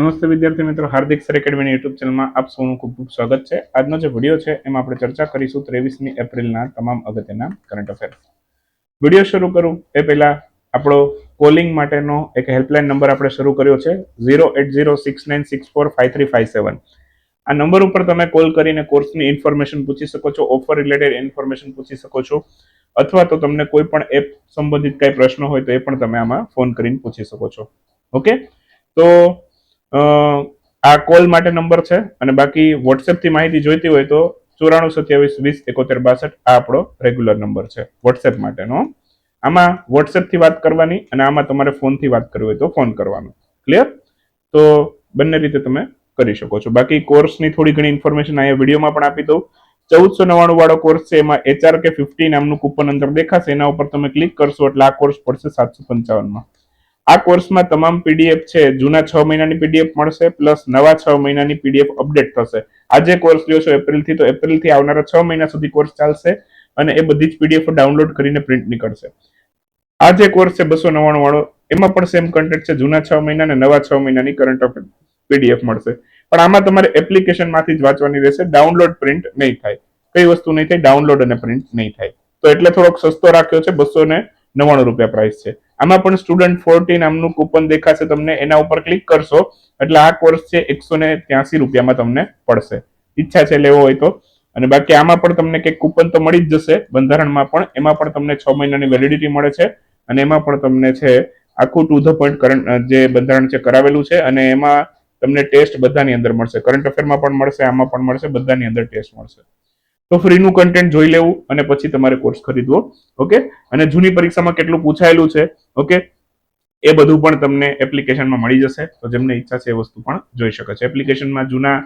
નમસ્તે વિદ્યાર્થી મિત્રો, હાર્દિક સર એકેડમીની યુટ્યુબ ચેનલમાં આપ સૌનું ખૂબ ખૂબ સ્વાગત છે. આજનો જે વીડિયો છે, એમાં આપણે ચર્ચા કરીશું ત્રેવીસમી એપ્રિલના તમામ અગત્યના કરંટ અફેર્સ વીડિયો શરૂ કરું. એ પહેલા આપણો કોલિંગ માટેનો એક હેલ્પલાઇન નંબર આપણે શરૂ કર્યો છે zero eight zero six nine six four five three five seven આ નંબર ઉપર તમે કોલ કરીને કોર્સની ઇન્ફોર્મેશન પૂછી શકો છો ઓફર રિલેટેડ ઇન્ફોર્મેશન પૂછી શકો છો, અથવા તો તમને કોઈ પણ એપ સંબંધિત કઈ પ્રશ્નો હોય તો એ પણ તમે આમાં ફોન કરીને પૂછી શકો છો. ઓકે તો આ કોલ માટે નંબર છે અને બાકી WhatsApp થી માહિતી જોઈતી હોય તો ચોરાણું સત્યાવીસ વીસ એકોતેર બાસઠ આ આપણો રેગ્યુલર નંબર છે વોટ્સએપ માટેનો. આમાં વોટ્સએપથી વાત કરવાની અને આમાં તમારે ફોનથી વાત કરવી હોય તો ફોન કરવાનો. ક્લિયર તો બંને રીતે તમે કરી શકો છો. બાકી કોર્સની થોડી ઘણી ઇન્ફોર્મેશન અહીંયા વિડીયોમાં પણ આપી દઉં. ચૌદસો નવ્વાણું વાળો કોર્સ છે, એમાં એચઆર કે ફિફ્ટી નામનું કૂપન અંદર દેખાશે. એના ઉપર તમે ક્લિક કરશો એટલે આ કોર્સ પડશે સાતસો પંચાવનમાં. આ કોર્સમાં તમામ પીડીએફ છે, જૂના છ મહિનાની પીડીએફ મળશે, પ્લસ નવા છ મહિનાની પીડીએફ અપડેટ થશે. આજે કોર્સ લ્યો છો, એપ્રિલથી, તો એપ્રિલથી આવનારા છ મહિના સુધી કોર્સ ચાલશે અને એ બધી જ પીડીએફ ડાઉનલોડ કરીને પ્રિન્ટ નીકળશે. આ જે કોર્સ છે, બસો નવ્વાણું વાળો. એમાં પણ સેમ કન્ટેન્ટ છે, જૂના છ મહિના અને નવા છ મહિનાની કરંટ અફેર પીડીએફ મળશે. પણ આમાં તમારે એપ્લિકેશનમાંથી જ વાંચવાની રહેશે ડાઉનલોડ પ્રિન્ટ નહીં થાય. કઈ વસ્તુ નહીં થાય ડાઉનલોડ અને પ્રિન્ટ નહીં થાય. તો એટલે થોડોક સસ્તો રાખ્યો છે, બસો ને નવ્વાણું રૂપિયા પ્રાઇસ છે. આમાં પણ સ્ટુડન્ટ ફોર્ટી નામનું કૂપન દેખાશે તમને, એના ઉપર ક્લિક કરશો, એટલે આ કોર્સ છે એકસો ને ત્યાસી રૂપિયામાં તમને પડશે. ઈચ્છા છે લેવો હોય તો. અને બાકી આમાં પણ તમને કંઈક કૂપન તો મળી જ જશે, બંધારણમાં પણ. એમાં પણ તમને છ મહિનાની વેલિડિટી મળે છે. અને એમાં પણ તમને છે આખું ટુ ધ પોઈન્ટ કરંટ જે બંધારણ છે કરાવેલું છે. અને એમાં તમને ટેસ્ટ બધાની અંદર મળશે. કરંટ અફેરમાં પણ મળશે, આમાં પણ મળશે, બધાની અંદર ટેસ્ટ મળશે. તો ફ્રીનું કન્ટેન્ટ જોઈ લેવું અને પછી તમારે કોર્સ ખરીદવો ઓકે અને જૂની પરીક્ષામાં કેટલું પૂછાયેલું છે ઓકે એ બધું પણ તમને એપ્લિકેશનમાં મળી જશે. તો જેમને ઈચ્છા છે એ વસ્તુ પણ જોઈ શકે છે. એપ્લિકેશનમાં જૂના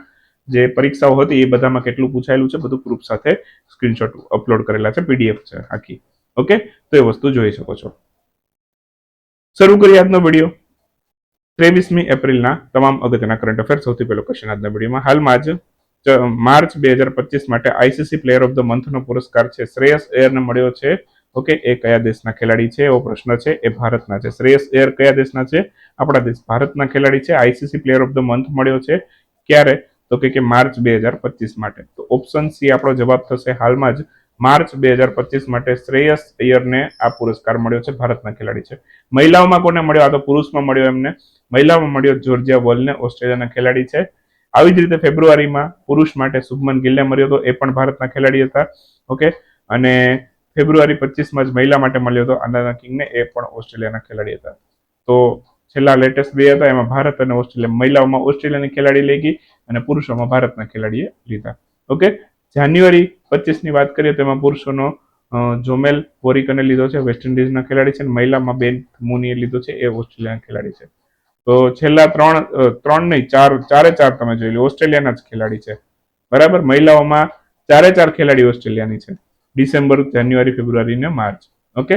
જે પરીક્ષાઓ હતી એ બધામાં કેટલું પૂછાયેલું છે, બધું પ્રૂફ સાથે સ્ક્રીનશોટ અપલોડ કરેલા છે પીડીએફ છે આખી ઓકે તો એ વસ્તુ જોઈ શકો છો. શરૂ કરીએ આજનો વીડિયો ત્રેવીસમી એપ્રિલના તમામ અગત્યના કરંટ અફેર સૌથી પહેલો ક્વેશ્ચન આજના વિડીયોમાં હાલમાં જ માર્ચ બે હજાર પચીસ માટે આઈસીસી પ્લેયર ઓફ ધ મંથનો પુરસ્કાર છે. શ્રેયસ એયરને મળ્યો છે. ઓકે, એ કયા દેશના ખેલાડી છે? એવો પ્રશ્ન છે. એ ભારતના છે. શ્રેયસ એયર કયા દેશના છે? આપણા દેશ ભારતના ખેલાડી છે. ICC player of the month મળ્યો છે. ક્યારે? તો કે કે માર્ચ બે હજાર પચીસ માટે. તો ઓપ્શન સી આપણો જવાબ થશે હાલમાં જ. માર્ચ બે હજાર પચીસ માટે શ્રેયસ અયરને આ પુરસ્કાર મળ્યો છે. ભારતના ખેલાડી છે. મહિલાઓમાં કોને મળ્યો? આ તો પુરુષમાં મળ્યો એમને. મહિલાઓમાં મળ્યો જોર્જિયા વોલને, ઓસ્ટ્રેલિયાના ખેલાડી છે. આવી જ રીતે ફેબ્રુઆરીમાં પુરુષ માટે શુભમન ગિલ્લે મળ્યો હતો. એ પણ ભારતના ખેલાડી હતા. ઓકે? અને ફેબ્રુઆરી પચીસમાં જ મહિલા માટે મળ્યો હતો આનાના કિંગને. એ પણ ઓસ્ટ્રેલિયાના ખેલાડી હતા. તો છેલ્લા લેટેસ્ટ બે હતા. એમાં ભારત અને ઓસ્ટ્રેલિયા મહિલાઓમાં ઓસ્ટ્રેલિયાની ખેલાડી લઈ ગઈ અને પુરુષોમાં ભારતના ખેલાડીએ લીધા. ઓકે? જાન્યુઆરી પચીસની વાત કરીએ તો એમાં પુરુષોનો જોમેલ વોરિકને લીધો છે. વેસ્ટ ઇન્ડિઝના ખેલાડી છે અને મહિલામાં બેન મુનીએ લીધો છે. એ ઓસ્ટ્રેલિયાના ખેલાડી છે. તો છેલ્લા ત્રણ ત્રણ નહીં, ચાર, ચારે ચાર તમે જોઈ લો, ઓસ્ટ્રેલિયાના જ ખેલાડી છે. બરાબર? મહિલાઓમાં ચારે ચાર ખેલાડી ઓસ્ટ્રેલિયાની છે. ડિસેમ્બર, જાન્યુઆરી, ફેબ્રુઆરી ને માર્ચ. ઓકે?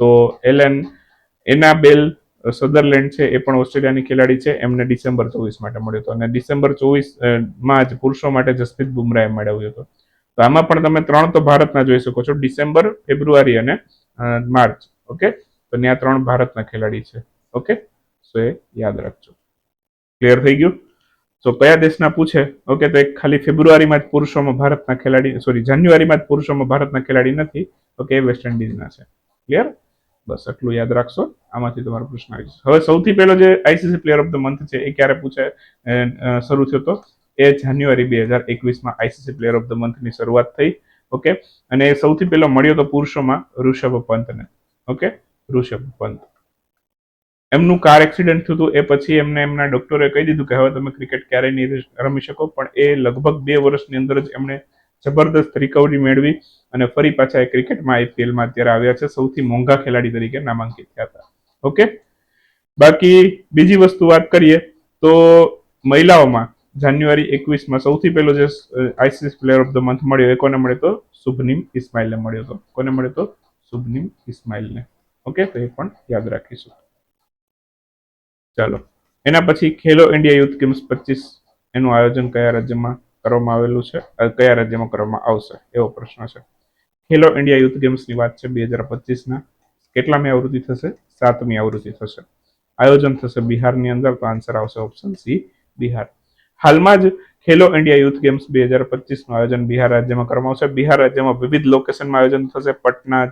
તો એલેન, એનાબેલ સદરલેન્ડ છે, એ પણ ઓસ્ટ્રેલિયાની ખેલાડી છે. એમને ડિસેમ્બર ચોવીસ માટે મળ્યો હતો. અને ડિસેમ્બર ચોવીસમાં જ પુરુષો માટે જસપ્રીત બુમરાએ મેળવ્યો હતો. તો આમાં પણ તમે ત્રણ તો ભારતના જોઈ શકો છો. ડિસેમ્બર, ફેબ્રુઆરી અને માર્ચ. ઓકે? તો ત્યાં ત્રણ ભારતના ખેલાડી છે. ઓકે? સો એ યાદ રાખજો. ક્લિયર થઈ ગયું? તો કયા દેશના પૂછે? ઓકે તો એક ખાલી ફેબ્રુઆરીમાં જ પુરુષોમાં ભારતના ખેલાડી સોરી જાન્યુઆરીમાં જ પુરુષોમાં ભારતના ખેલાડી નથી. ઓકે એ વેસ્ટ ઇન્ડિઝના છે. ક્લિયર બસ, આટલું યાદ રાખશો. આમાંથી તમારો પ્રશ્ન આવી હવે સૌથી પહેલો જે ICC player of the month છે, એ ક્યારે પૂછે? શરૂ થયો તો? એ જાન્યુઆરી બે હજાર એકવીસમાં આઈસીસી પ્લેયર ઓફ ધ મંથની શરૂઆત થઈ. ઓકે અને એ સૌથી પહેલો મળ્યો તો પુરુષોમાં ઋષભ પંતને. ઓકે ઋષભ પંત. એમનું કાર એક્સિડન્ટ થયું હતું, એ પછી એમને એમના ડોક્ટરે કહી દીધું કે હવે તમે ક્રિકેટ ક્યારેય નહીં રમી શકો, પણ એ લગભગ બે વર્ષની અંદર જ એમણે જબરદસ્ત રિકવરી મેળવી અને ફરી પાછા એ ક્રિકેટમાં આઈપીએલમાં અત્યારે આવ્યા છે, સૌથી મોંઘા ખેલાડી તરીકે નામાંકિત થયા હતા. ઓકે બાકી બીજી વસ્તુ વાત કરીએ, તો મહિલાઓમાં જાન્યુઆરી એકવીસમાં સૌથી પહેલો જે ICC player of the month મળ્યો, એ કોને મળ્યો તો? શુભનીમ ઇસ્માઇલને મળ્યો હતો. કોને મળ્યો તો? શુભનીમ ઇસ્માઇલને. ઓકે તો એ પણ યાદ રાખીશું. ચાલો. એના પછી ખેલો ઇન્ડિયા યુથ ગેમ્સ પચીસ એનું આયોજન કયા રાજ્યમાં કરવામાં આવેલું છે? કયા રાજ્યમાં કરવામાં આવશે? એવો પ્રશ્ન છે. ખેલો ઇન્ડિયા યુથ ગેમ્સની વાત છે બે હજાર પચીસના. કેટલામી આવૃત્તિ થશે? સાતમી આવૃત્તિ થશે. આયોજન થશે બિહારની અંદર, તો આન્સર આવશે ઓપ્શન સી બિહાર. હાલમાં જ ખેલો ઇન્ડિયા યુથ ગેમ્સ બે હજાર પચીસનું આયોજન બિહાર રાજ્યમાં કરવામાં આવશે. બિહાર રાજ્યમાં વિવિધ લોકેશનમાં આયોજન થશે. પટના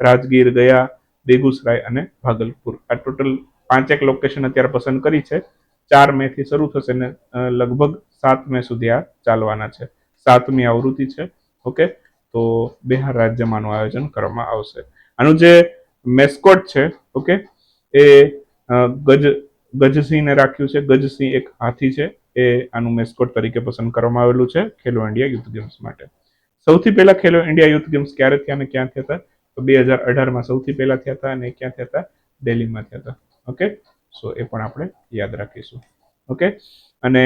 રાજગીર, ગયા, બેગુસરાય અને ભાગલપુર. આ ટોટલ પાંચેક લોકેશન અત્યારે પસંદ કરી છે. ચાર મે થી શરૂ થશે ને લગભગ સાત મે સુધી આ ચાલવાના છે. સાતમી આવૃત્તિ છે, ઓકે? તો બિહાર રાજ્યમાં આયોજન કરવામાં આવશે. આનું જે મેસ્કોટ છે, ઓકે? એ ગજ, ગજસિંહને રાખ્યું છે. ગજસિંહ એક હાથી છે. એ આનું મેસ્કોટ તરીકે પસંદ કરવામાં આવેલું છે ખેલો ઇન્ડિયા યુથ ગેમ્સ માટે. સૌથી પહેલા ખેલો ઇન્ડિયા યુથ ગેમ્સ ક્યારે થયા અને ક્યાં થયા હતા? તો બે હજાર અઢારમાં સૌથી પહેલા થયા હતા અને ક્યાં થયા હતા? દિલ્હીમાં થયા હતા. ઓકે સો એ પણ આપણે યાદ રાખીશું. ઓકે અને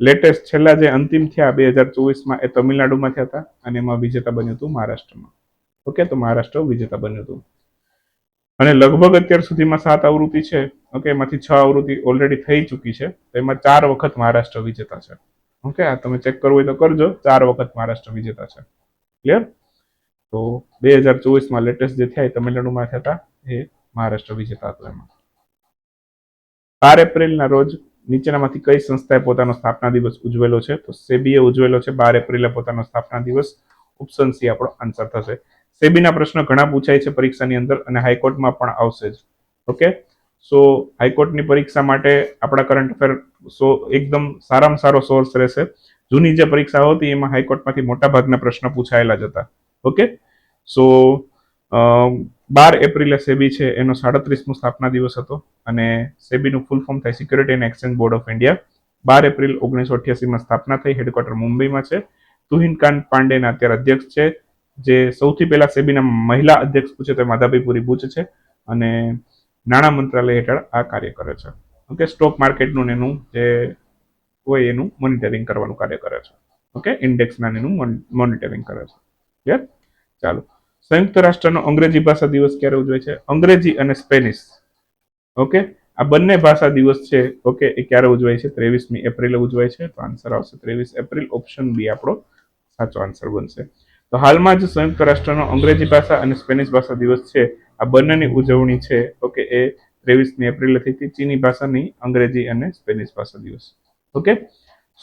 લેટેસ્ટ છેલ્લા જે અંતિમ થયા બે હજાર ચોવીસમાં એ તમિલનાડુમાં થયા હતા અને એમાં વિજેતા બન્યું હતું મહારાષ્ટ્રમાં. ઓકે તો મહારાષ્ટ્ર વિજેતા બન્યું હતું. અને લગભગ અત્યાર સુધીમાં સાત આવૃત્તિ છે. ઓકે એમાંથી છ આવૃત્તિ ઓલરેડી થઈ ચૂકી છે. તો એમાં ચાર વખત મહારાષ્ટ્ર વિજેતા છે. ઓકે આ તમે ચેક કરવું હોય તો કરજો. ચાર વખત મહારાષ્ટ્ર વિજેતા છે. ક્લિયર તો બે હજાર ચોવીસમાં લેટેસ્ટ જે થયા એ તમિલનાડુમાં થયા હતા. એ મહારાષ્ટ્ર વિજેતા હતો એમાં. બાર એપ્રિલના રોજ નીચેનામાંથી કઈ સંસ્થાએ પોતાનો સ્થાપના દિવસ ઉજવેલો છે? તો સેબીએ ઉજવેલો છે. બાર એપ્રિલે પોતાનો સ્થાપના દિવસ. ઓપ્શન સી આપણો આન્સર થશે. સેબીના પ્રશ્ન ઘણા પૂછાય છે પરીક્ષાની અંદર અને હાઈકોર્ટમાં પણ આવશે જ. ઓકે સો હાઈકોર્ટની પરીક્ષા માટે આપણા કરંટ અફેર સો એકદમ સારામાં સારો સોર્સ રહેશે. જૂની જે પરીક્ષા હતી, એમાં હાઈકોર્ટમાંથી મોટા ભાગના પ્રશ્ન પૂછાયેલા જ હતા. ઓકે સો બાર એપ્રિલે સેબી છે, એનો સાડત્રીસમો સ્થાપના દિવસ હતો અને સેબીનું ફૂલ ફોર્મ થાય security and exchange board of India bar April ઓગણીસો અઠ્યાસીમાં સ્થાપના થઈ હેડક્વાર્ટર મુંબઈમાં છે. તુહિનકાંત પાંડેના અત્યારે અધ્યક્ષ છે, જે સૌથી પહેલા સેબીના મહિલા અધ્યક્ષ પૂછે તો માધાભાઈ બુચ છે અને નાણાં મંત્રાલય હેઠળ આ કાર્ય કરે છે. ઓકે સ્ટોક માર્કેટનું એનું જે હોય એનું મોનિટરિંગ કરવાનું કાર્ય કરે છે. ઓકે ઇન્ડેક્સના એનું મોનિટરિંગ કરે છે. ક્લિયર ચાલો. સંયુક્ત રાષ્ટ્રનો અંગ્રેજી ભાષા દિવસ ક્યારે ઉજવે છે? અંગ્રેજી અને સ્પેનિશ. ઓકે? આ બંને ભાષા દિવસ છે, ઓકે, એ ક્યારે ઉજવાય છે? ત્રેવીસમી એપ્રિલે ઉજવાય છે, તો આન્સર આવશે ત્રેવીસ એપ્રિલ, ઓપ્શન બી આપણો સાચો આન્સર બનશે. તો હાલમાં જ સંયુક્ત રાષ્ટ્રનો અંગ્રેજી ભાષા અને સ્પેનિશ ભાષા દિવસ છે. આ બંનેની ઉજવણી છે, ઓકે, એ ત્રેવીસમી એપ્રિલે થઈ હતી. ચીની ભાષાની અંગ્રેજી અને સ્પેનિશ ભાષા દિવસ. ઓકે?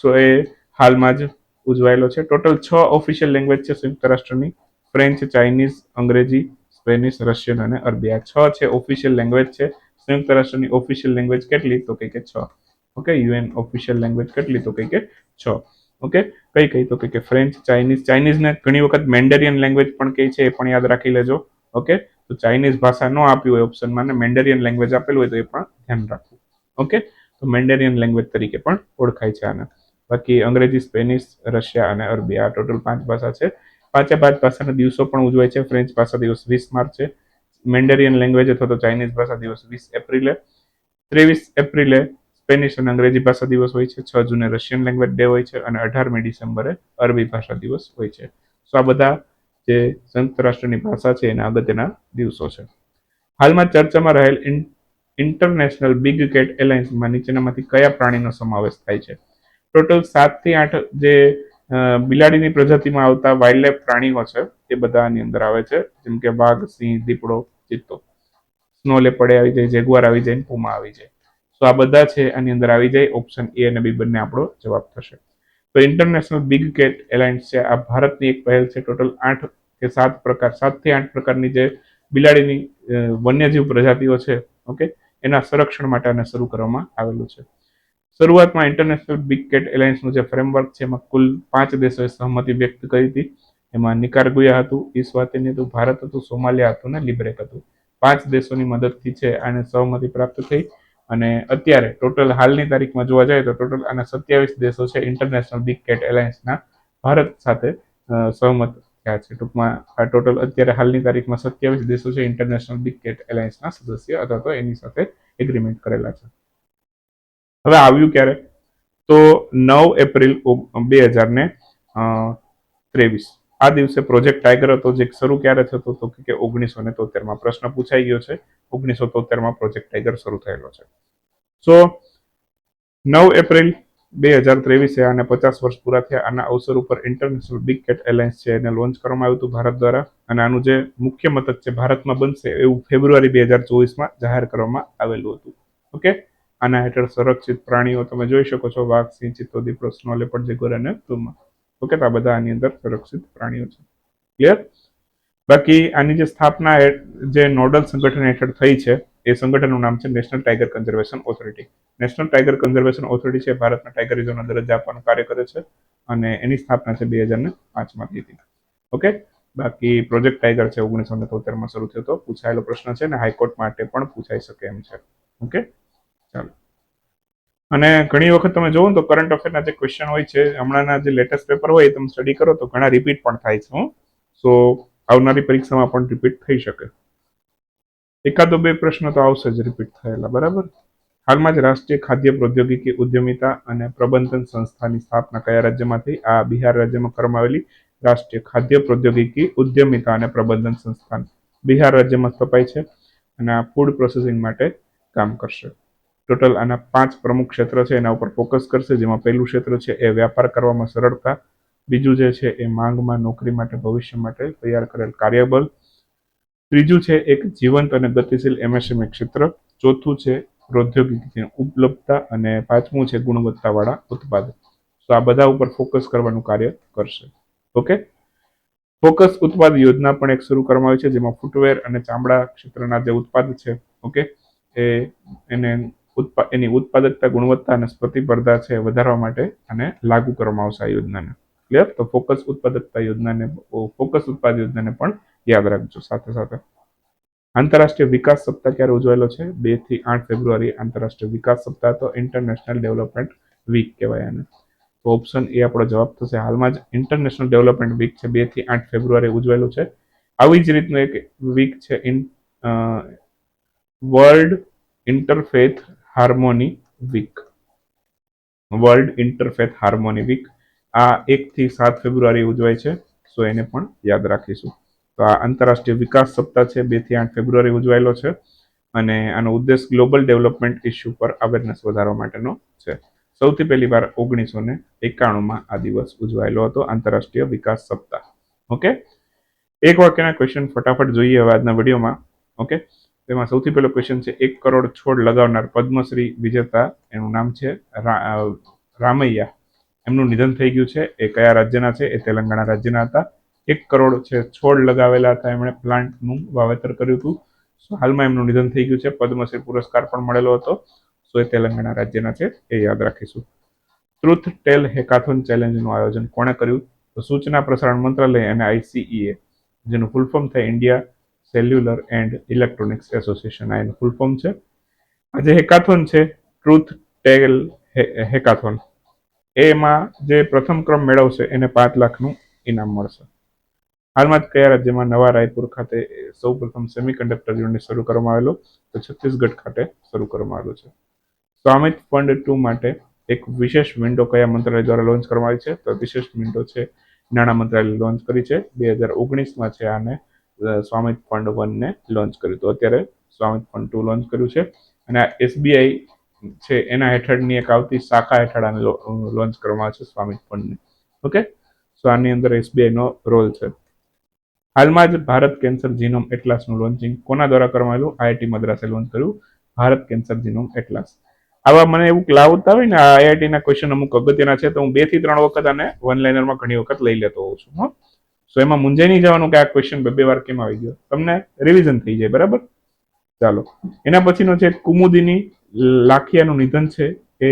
સો એ હાલમાં જ ઉજવાયેલો છે. ટોટલ છ ઓફિશિયલ લેંગ્વેજ છે સંયુક્ત રાષ્ટ્રની. ફ્રેન્ચ ચાઇનીઝ અંગ્રેજી સ્પેનિશ રશિયન અને અરબી આ છ છે ઓફિશિયલ લેંગ્વેજ છે. સંયુક્ત રાષ્ટ્રની ઓફિશિયલ લેંગ્વેજ કેટલી? તો કે છ. ઓકે યુએન ઓફિશિયલ લેંગ્વેજ કેટલી? તો કે છ. ઓકે કઈ કઈ? તો કે ફ્રેન્ચ ચાઇનીઝ ચાઇનીઝને ઘણી વખત મેન્ડેરિયન લેંગ્વેજ પણ કહે છે, એ પણ યાદ રાખી લેજો. ઓકે તો ચાઇનીઝ ભાષા ન આપ્યું હોય ઓપ્શનમાં ને મેન્ડેરિયન લેંગ્વેજ આપેલું હોય તો એ પણ ધ્યાન રાખવું. ઓકે તો મેન્ડેરિયન લેંગ્વેજ તરીકે પણ ઓળખાય છે આને. બાકી અંગ્રેજી સ્પેનિશ રશિયા અને અરબી આ ટોટલ પાંચ ભાષા છે. પાંચે પાંચ ભાષાના દિવસો પણ ઉજવાય છે. ફ્રેન્ચ ભાષા દિવસ વીસ માર્ચે મેન્ડેરિયન લેંગ્વેજ અથવા તો ચાઇનીઝ ભાષા દિવસ વીસ એપ્રિલે. ત્રેવીસ એપ્રિલે સ્પેનિશ અને અંગ્રેજી ભાષા દિવસ હોય છે. છ જૂને રશિયન લેંગ્વેજ ડે હોય છે અને અઢારમી ડિસેમ્બરે અરબી ભાષા દિવસ હોય છે. સો આ બધા જે સંયુક્ત રાષ્ટ્રની ભાષા છે, એના અગત્યના દિવસો છે. હાલમાં ચર્ચામાં રહેલ ઇન્ટરનેશનલ બિગ કેટ એલાયન્સમાં નીચેનામાંથી કયા પ્રાણીનો સમાવેશ થાય છે? ટોટલ સાતથી આઠ જે બિલાડીની પ્રજાતિમાં આવતા વાઇલ્ડ લાઈફ પ્રાણીઓ છે તે બધા આની અંદર આવે છે. જેમ કે વાઘ, સિંહ, દીપડો, ચિત્તો. સ્નો લેપડે આવી જાય જેગુઆર આવી જાય પુમા આવી જાય. તો આ બધા છે, આની અંદર આવી જાય. ઓપ્શન એ અને બી બંને આપણો જવાબ થશે. તો ઇન્ટરનેશનલ બિગ કેટ એલાયન્સ છે. આ ભારતની એક પહેલ છે. ટોટલ આઠ કે સાત પ્રકાર, સાતથી આઠ પ્રકારની જે બિલાડીની વન્યજીવ પ્રજાતિઓ છે ઓકે એના સંરક્ષણ માટે આને શરૂ કરવામાં આવેલું છે. શરૂઆતમાં ઇન્ટરનેશનલ બિગ કેટ એલાયન્સનું જે ફ્રેમવર્ક છે, એમાં કુલ પાંચ દેશોએ સહમતિ વ્યક્ત કરી હતી. એમાં નિકારગુયા હતું, ઈસ્વાતિની હતું, ભારત હતું, સોમાલિયા હતું ને લિબ્રેક હતું. પાંચ દેશોની મદદથી છે, આને સહમતિ પ્રાપ્ત થઈ. અને અત્યારે ટોટલ હાલની તારીખમાં જોવા જાય તો ટોટલ આના સત્યાવીસ દેશો છે ઇન્ટરનેશનલ બિગ કેટ એલાયન્સના ભારત સાથે સહમત થયા છે. ટૂંકમાં આ ટોટલ અત્યારે હાલની તારીખમાં સત્યાવીસ દેશો છે ઇન્ટરનેશનલ બિગ કેટ એલાયન્સના સદસ્ય અથવા તો એની સાથે એગ્રીમેન્ટ કરેલા છે. હવે આવ્યું ક્યારે? તો નવ એપ્રિલ બે હજાર ને ત્રેવીસ. આ દિવસે પ્રોજેક્ટ ટાઈગર હતો, જે શરૂ ક્યારે થતો હતો કે ઓગણીસો ને તોતેરમાં પ્રશ્ન પૂછાઈ ગયો છે. ઓગણીસો તોતેરમાં પ્રોજેક્ટ ટાઈગર શરૂ થયેલો છે. સો નવ એપ્રિલ બે હજાર ત્રેવીસે આને પચાસ વર્ષ પૂરા થયા. આના અવસર ઉપર ઇન્ટરનેશનલ બિગ કેટ એલાયન્સ છે, એને લોન્ચ કરવામાં આવ્યું હતું ભારત દ્વારા. અને આનું જે મુખ્ય મથક છે, ભારતમાં બનશે એવું ફેબ્રુઆરી બે હજાર ચોવીસમાં જાહેર કરવામાં આવેલું હતું. ઓકે આના હેઠળ સંરક્ષિત પ્રાણીઓ તમે જોઈ શકો છો, વાઘ, સિંહ, ચિત્તો, દીપડો, સ્નો લેપડ જેગોર અને પુમા ઓકે તો આ બધા આની અંદર સંરક્ષિત પ્રાણીઓ છે. ક્લિયર બાકી આની જે સ્થાપના જે નોડલ સંગઠન હેઠળ થઈ છે, એ સંગઠનનું નામ છે national tiger conservation authority national tiger conservation authority છે, ભારતના ટાઈગર રિઝર્વના દરજ્જા આપવાનું કાર્ય કરે છે અને એની સ્થાપના છે બે હજાર ને પાંચમાં થઈ ઓકે બાકી પ્રોજેક્ટ ટાઈગર છે ઓગણીસો ને તોતેરમાં શરૂ થયો હતો પૂછાયેલો પ્રશ્ન છે ને હાઈકોર્ટ માટે પણ પૂછાઈ શકે એમ છે. ઓકે ચાલો. અને ઘણી વખત તમે જોવો તો કરંટ અફેરના જે ક્વેશ્ચન હોય છે, હમણાંના જે લેટેસ્ટ પેપર હોય તમે સ્ટડી કરો તો ઘણા રિપીટ પણ થાય છે સો આવનારી પરીક્ષામાં પણ રિપીટ થઈ શકે. એકાદો બે પ્રશ્ન તો આવશે જ રિપીટ થયેલા, બરાબર? હાલમાં જ રાષ્ટ્રીય ખાદ્ય પ્રૌદ્યોગિકી ઉદ્યમિતા અને પ્રબંધન સંસ્થાની સ્થાપના કયા રાજ્યમાં થઈ? આ બિહાર રાજ્યમાં કરવામાં આવેલી રાષ્ટ્રીય ખાદ્ય પ્રૌદ્યોગિકી ઉદ્યમિતા અને પ્રબંધન સંસ્થાન. બિહાર રાજ્યમાં સ્થપાય છે અને આ ફૂડ પ્રોસેસિંગ માટે કામ કરશે. ટોટલ આના પાંચ પ્રમુખ ક્ષેત્ર છે, એના ઉપર ફોકસ કરશે, જેમાં પહેલું ક્ષેત્ર છે એ વ્યાપાર કરવામાં સરળતા, બીજું જે છે એ માંગમાં નોકરી માટે, ભવિષ્ય માટે તૈયાર કરેલ કાર્યબળ, ત્રીજું છે એક જીવંત અને ગતિશીલ એમએસએમઈ ક્ષેત્ર, ચોથું છે પ્રૌદ્યોગિકીની ઉપલબ્ધતા, અને પાંચમું છે ગુણવત્તાવાળા ઉત્પાદન. તો આ બધા ઉપર ફોકસ કરવાનું કાર્ય કરશે. ઓકે ફોકસ ઉત્પાદ યોજના પણ એક શરૂ કરવામાં આવી છે, જેમાં ફૂટવેર અને ચામડા ક્ષેત્રના જે ઉત્પાદ છે ઓકે એ એને એની ઉત્પાદકતા, ગુણવત્તા અને સ્પર્ધા છે વધારવા માટે અને લાગુ કરવામાં આવશે આ યોજનાને. ક્લિયર તો ફોકસ ઉત્પાદકતા યોજનાને, ફોકસ ઉત્પાદ યોજનાને પણ યાદ રાખજો સાથે સાથે. આંતરરાષ્ટ્રીય વિકાસ સપ્તાહ ક્યારે ઉજવાયેલો છે? બેથી આઠ ફેબ્રુઆરી આંતરરાષ્ટ્રીય વિકાસ સપ્તાહ, તો ઇન્ટરનેશનલ ડેવલપમેન્ટ વીક કહેવાય આને. તો ઓપ્શન એ આપણો જવાબ થશે હાલમાં જ. ઇન્ટરનેશનલ ડેવલપમેન્ટ વીક છે, બેથી આઠ ફેબ્રુઆરી ઉજવાયેલું છે. આવી જ રીતનું એક વીક છે in world interfaith harmony week world interfaith harmony week આ એક થી સાત ફેબ્રુઆરી ઉજવાય છે, સો એને પણ યાદ રાખીશું. તો આ આંતરરાષ્ટ્રીય વિકાસ સપ્તાહ છે, બેથી આઠ ફેબ્રુઆરી ઉજવાયેલો છે અને આનો ઉદ્દેશ ગ્લોબલ ડેવલપમેન્ટ ઇસ્યુ પર અવેરનેસ વધારવા માટેનો છે. સૌથી પહેલી વાર ઓગણીસો ને એકાણુંમાં આ દિવસ ઉજવાયેલો હતો, આંતરરાષ્ટ્રીય વિકાસ સપ્તાહ. ઓકે એક વાક્યના ક્વેશ્ચન ફટાફટ જોઈએ હવે આજના વિડીયોમાં. ઓકે તેમાં સૌથી પહેલો ક્વેશ્ચન છે, એક કરોડ છોડ લગાવનાર પદ્મશ્રી વિજેતા એનું નામ છે રામૈયા. એમનું નિધન થઈ ગયું છે, એ કયા રાજ્યના છે? એ તેલંગાણા રાજ્યના હતા. એક કરોડ છે, છોડ લગાવેલા હતા એમણે પ્લાન્ટનું વાવેતર કર્યું હતું. સો હાલમાં એમનું નિધન થઈ ગયું છે, પદ્મશ્રી પુરસ્કાર પણ મળેલો હતો. સો એ તેલંગાણા રાજ્યના છે, એ યાદ રાખીશું. ટ્રુથ ટેલ હેકાથોન ચેલેન્જનું આયોજન કોણે કર્યું? તો સૂચના પ્રસારણ મંત્રાલય અને આઈસીઈએ જેનું ફૂલ ફોર્મ થાય India cellular and electronics association આ એનું ફૂલ ફોર્મ છે. આ જે હેકાથોન છે ટ્રુથ ટેલ હેકાથોન. એમાં જે પ્રથમ ક્રમ મેળવશે એને પાંચ લાખનું ઇનામ મળશે. હાલમાં જ કયા રાજ્યમાં નવા રાયપુર ખાતે સૌ પ્રથમ સેમિકન્ડક્ટર યુનિટ શરૂ કરવામાં આવેલો? તો છત્તીસગઢ ખાતે શરૂ કરવામાં આવેલું છે. સ્વામિત ફંડ ટુ માટે એક વિશેષ વિન્ડો કયા મંત્રાલય દ્વારા લોન્ચ કરવામાં આવી છે? તો વિશેષ વિન્ડો છે, નાણાં મંત્રાલય લોન્ચ કરી છે. બે હજાર ઓગણીસમાં છે આને સ્વામિત ફંડ વનને લોન્ચ કર્યું તો અત્યારે સ્વામિત ફંડ ટુ લોન્ચ કર્યું છે. અને આ એસબીઆઈ છે, એના હેઠળની એક આવતી શાખા હેઠળ આને લોન્ચ કરવામાં આવશે સ્વામિત ફંડને ઓકે? સો આની અંદર એસબીઆઈ નો રોલ છે. હાલમાં જ ભારત કેન્સર જીનોમ એટલાસનું લોન્ચિંગ કોના દ્વારા કરવામાં આવ્યું આઈઆઈટી મદ્રાસે લોન્ચ કર્યું. Bharat cancer genome atlas. આવા મને એવું લાવતા હોય ને આઈઆઈટીના ક્વેશ્ચન અમુક અગત્યના છે, તો હું બેથી ત્રણ વખત આને વન લાઇનરમાં ઘણી વખત લઈ લેતો હોઉં છું, હો. સો એમાં મુંજાઈ નહીં જવાનું કે આ ક્વેશ્ચન બે બે વાર કેમ આવી ગયો? તમને રિવિઝન થઈ જાય, બરાબર? ચાલો. એના પછીનો છે કુમુદિની લાખિયાનું નિધન છે. એ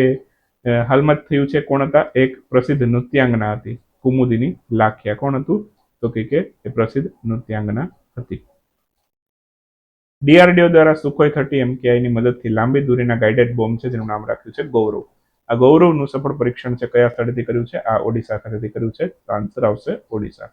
હાલમાં જ થયું છે. કોણ હતા? એક પ્રસિદ્ધ નૃત્યાંગના હતી. કુમુદિની લાખિયા કોણ હતું? તો કે કે એ પ્રસિદ્ધ નૃત્યાંગના હતી. ડીઆરડીઓ દ્વારા સુખોઈ થર્ટી એમકેઆઈ ની મદદથી લાંબી દૂરીના ગાઇડેડ બોમ્બ છે, જેનું નામ રાખ્યું છે ગૌરવ. આ ગૌરવનું સફળ પરીક્ષણ છે કયા સ્થળેથી કર્યું છે? આ ઓડિશા ખાતેથી કર્યું છે. તો આન્સર આવશે ઓડિશા.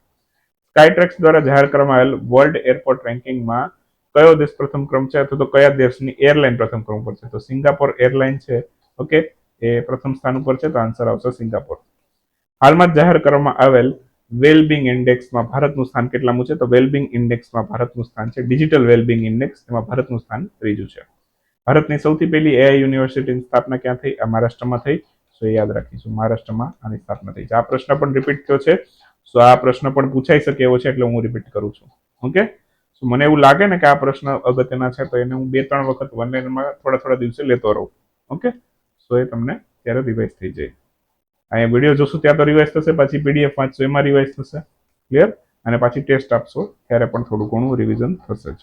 સ્કાયટ્રેક્સ દ્વારા જાહેર કરવામાં આવેલ વર્લ્ડ એરપોર્ટ રેન્કિંગમાં કયો દેશ પ્રથમ ક્રમ છે અથવા તો કયા દેશની એરલાઇન પ્રથમ ક્રમ પર છે? તો સિંગાપોર એરલાઇન છે ઓકે એ પ્રથમ સ્થાન ઉપર છે, તો આન્સર આવશે સિંગાપોર હાલમાં જાહેર કરવામાં આવેલ વેલબિંગ ઇન્ડેક્સમાં ભારતનું સ્થાન કેટલામું છે? તો વેલબિંગ ઇન્ડેક્સમાં ભારતનું સ્થાન છે ડિજિટલ વેલબિંગ ઇન્ડેક્સ એમાં ભારતનું સ્થાન ત્રીજું છે. ભારતની સૌથી પહેલી એઆઈ યુનિવર્સિટીની સ્થાપના ક્યાં થઈ? આ મહારાષ્ટ્રમાં થઈ સો યાદ રાખીશું, મહારાષ્ટ્રમાં આની સ્થાપના થઈ છે. આ પ્રશ્ન પણ રિપીટ થયો છે. સો આ પ્રશ્ન પણ પૂછાઈ શકે એવો છે એટલે હું રિપીટ કરું છું. ઓકે સો મને એવું લાગે ને કે આ પ્રશ્ન અગત્યના છે તો એને હું બે ત્રણ વખત વન લાઇનમાં થોડા થોડા દિવસે લેતો રહું. ઓકે સો એ તમને ત્યારે રિવાઇઝ થઈ જાય. અહીંયા વીડિયો જોશું ત્યાં તો રિવાઇઝ થશે, પછી પીડીએફ વાંચશો, એમાં રિવાઇઝ થશે. ક્લિયર અને પાછી ટેસ્ટ આપશો, ત્યારે પણ થોડું ઘણું રિવિઝન થશે જ.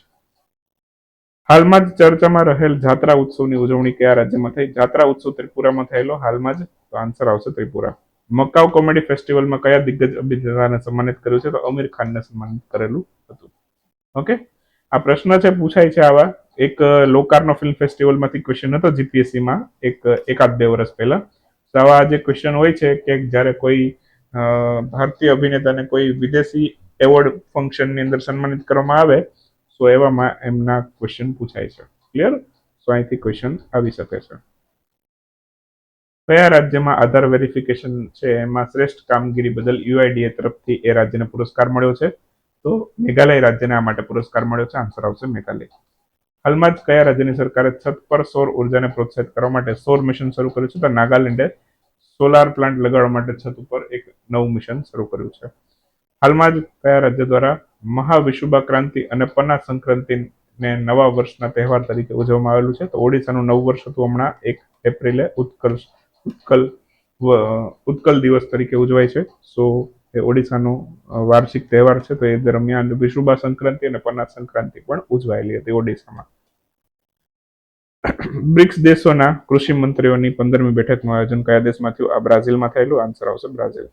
હાલમાં જ ચર્ચામાં રહેલ જાત્રા ઉત્સવની ઉજવણી કયા રાજ્યમાં થઈ? જાત્રા ઉત્સવ ત્રિપુરામાં થયેલો? હાલમાં જ તો આન્સર આવશે ત્રિપુરા. મકાઉ કોમેડી ફેસ્ટિવલમાં કયા દિગ્ગજ અભિનેતાને સન્માનિત કર્યું છે? તો અમીર ખાનને સન્માનિત કરેલું હતું. ઓકે? આ પ્રશ્ન છે, પૂછાય છે આવા. એક લોકાર્નો ફિલ્મ ફેસ્ટિવલમાંથી ક્વેશ્ચન હતો જીપીએસસીમાં એક એકાદ બે વર્ષ પહેલા. તો આવા જે ક્વેશ્ચન હોય છે કે જ્યારે કોઈ ભારતીય અભિનેતાને કોઈ વિદેશી એવોર્ડ ફંક્શનની અંદર સન્માનિત કરવામાં આવે, તો એવામાં એમના ક્વેશ્ચન પૂછાય છે. ક્લિયર સો અહીંથી ક્વેશ્ચન આવી શકે છે. કયા રાજ્યમાં આધાર વેરિફિકેશન છે? એમાં શ્રેષ્ઠ કામગીરી બદલ યુઆઈડીએ તરફથી એ રાજ્યને પુરસ્કાર મળ્યો છે. તો મેઘાલય રાજ્યને આ માટે પુરસ્કાર મળ્યો છે. આન્સર આવશે મેઘાલય. હાલમાં જ કયા રાજ્યની સરકારે છત પર સૌર ઉર્જાને પ્રોત્સાહિત કરવા માટે સૌર મિશન શરૂ કર્યું છે? તો નાગાલેન્ડે સોલાર પ્લાન્ટ લગાડવા માટે છત ઉપર એક નવું મિશન શરૂ કર્યું છે. હાલમાં જ કયા રાજ્ય દ્વારા મહાવિશુબા ક્રાંતિ અને પના સંક્રાંતિને નવા વર્ષના તહેવાર તરીકે ઉજવવામાં આવેલું છે? તો ઓડિશાનું નવું વર્ષ હતું હમણાં એક એપ્રિલે ઉત્કર્ષ ઉત્કલ ઉત્કલ દિવસ તરીકે ઉજવાય છે. સો, એ ઓડિશાનો વાર્ષિક તહેવાર છે, તો એ દરમિયાન વિષુબા સંક્રાંતિ અને પના સંક્રાંતિ પણ ઉજવાયેલી હતી ઓડિશામાં. બ્રિક્સ દેશોના કૃષિ મંત્રીઓની પંદરમી બેઠકનું આયોજન કયા દેશમાં થયું આ બ્રાઝિલમાં થયેલું? આન્સર આવશે બ્રાઝિલ.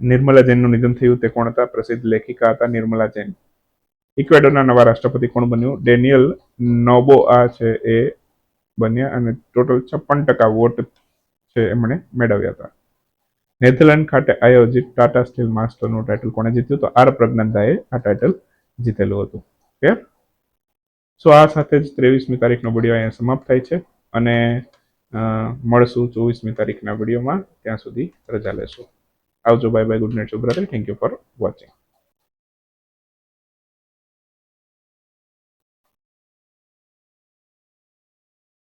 નિર્મલા જૈનનું નિધન થયું તે કોણ હતા? પ્રસિદ્ધ લેખિકા હતા નિર્મલા જૈન. ઇક્વેડોરના નવા રાષ્ટ્રપતિ કોણ બન્યું? ડેનિયલ નોબો આ છે એ બન્યા અને ટોટલ છપ્પન ટકા વોટ છે એમણે મેળવ્યા હતા. નેધરલેન્ડ ખાતે આયોજિત ટાટા સ્ટીલ માસ્ટરનું ટાઇટલ કોણે જીત્યું તો આર પ્રજ્ઞાદાએ આ ટાઇટલ જીતેલું હતું. ક્લિયર સો આ સાથે જ ત્રેવીસમી તારીખનો વીડિયો અહીંયા સમાપ્ત થાય છે અને મળશું ચોવીસમી તારીખના વિડીયોમાં. ત્યાં સુધી રજા લેશું. આવજો બાય બાય ગુડ નાઇટ શુભરાત્રી થેન્ક યુ ફોર વોચિંગ